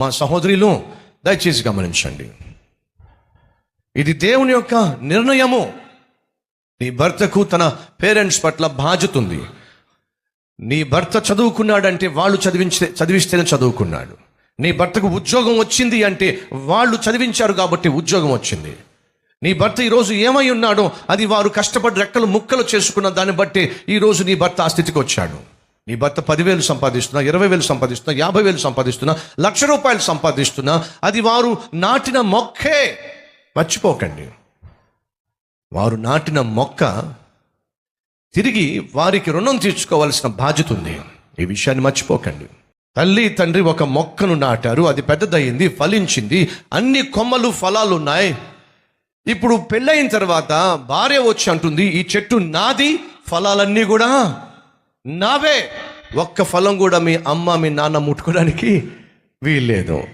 మా సహోదరులు దయచేసి గమనించండి. ఇది దేవుని యొక్క నిర్ణయము. నీ భర్తకు తన పేరెంట్స్ పట్ల బాధ్యత ఉంది. నీ భర్త చదువుకున్నాడంటే వాళ్ళు చదివించే చదివిస్తేనే చదువుకున్నాడు. నీ భర్తకు ఉద్యోగం వచ్చింది అంటే వాళ్ళు చదివించారు కాబట్టి ఉద్యోగం వచ్చింది. నీ భర్త ఈరోజు ఏమై ఉన్నాడో అది వారు కష్టపడి రెక్కలు ముక్కలు చేసుకున్న దాన్ని బట్టి ఈరోజు నీ భర్త ఆ స్థితికి వచ్చాడు. నీ భర్త పదివేలు సంపాదిస్తున్నా ఇరవై వేలు సంపాదిస్తున్నా యాభై వేలు సంపాదిస్తున్నా లక్ష రూపాయలు సంపాదిస్తున్నా అది వారు నాటిన మొక్కే. మర్చిపోకండి. వారు నాటిన మొక్క తిరిగి వారికి రుణం తీర్చుకోవాల్సిన బాధ్యత ఉంది. ఈ విషయాన్ని మర్చిపోకండి. తల్లి తండ్రి ఒక మొక్కను నాటారు అది పెద్దదయ్యింది ఫలించింది అన్ని కొమ్మలు ఫలాలు ఉన్నాయి. ఇప్పుడు పెళ్ళయిన తర్వాత భార్య వచ్చి అంటుంది ఈ చెట్టు నాది ఫలాలన్నీ కూడా నావే. ఒక్క ఫలం కూడా మీ అమ్మ మీ నాన్న ముట్టుకోవడానికి వీల్లేదు.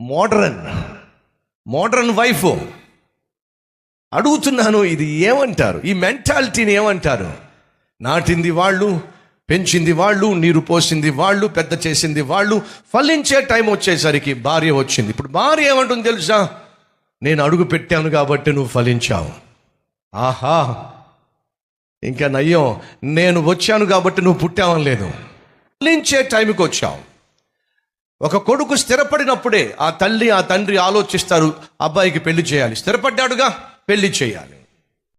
Modern modern wife. అడుగుతున్నాను ఇది ఏమంటారు? ఈ మెంటాలిటీని ఏమంటారు? నాటింది వాళ్ళు పెంచింది వాళ్ళు నీరు పోసింది వాళ్ళు పెద్ద చేసింది వాళ్ళు ఫలించే టైం వచ్చేసరికి భార్య వచ్చింది. ఇప్పుడు భార్య ఏమంటుంది తెలుసా? నేను అడుగు పెట్టాను కాబట్టి నువ్వు ఫలించావు. ఆహా! ఇంకా నయ్యం నేను వచ్చాను కాబట్టి నువ్వు పుట్టావని లేదు. ఫలించే టైంకి వచ్చాం ఒక కొడుకు స్థిరపడినప్పుడే ఆ తల్లి ఆ తండ్రి ఆలోచిస్తారు అబ్బాయికి పెళ్ళి చేయాలి. స్థిరపడ్డాడుగా పెళ్ళి చేయాలి.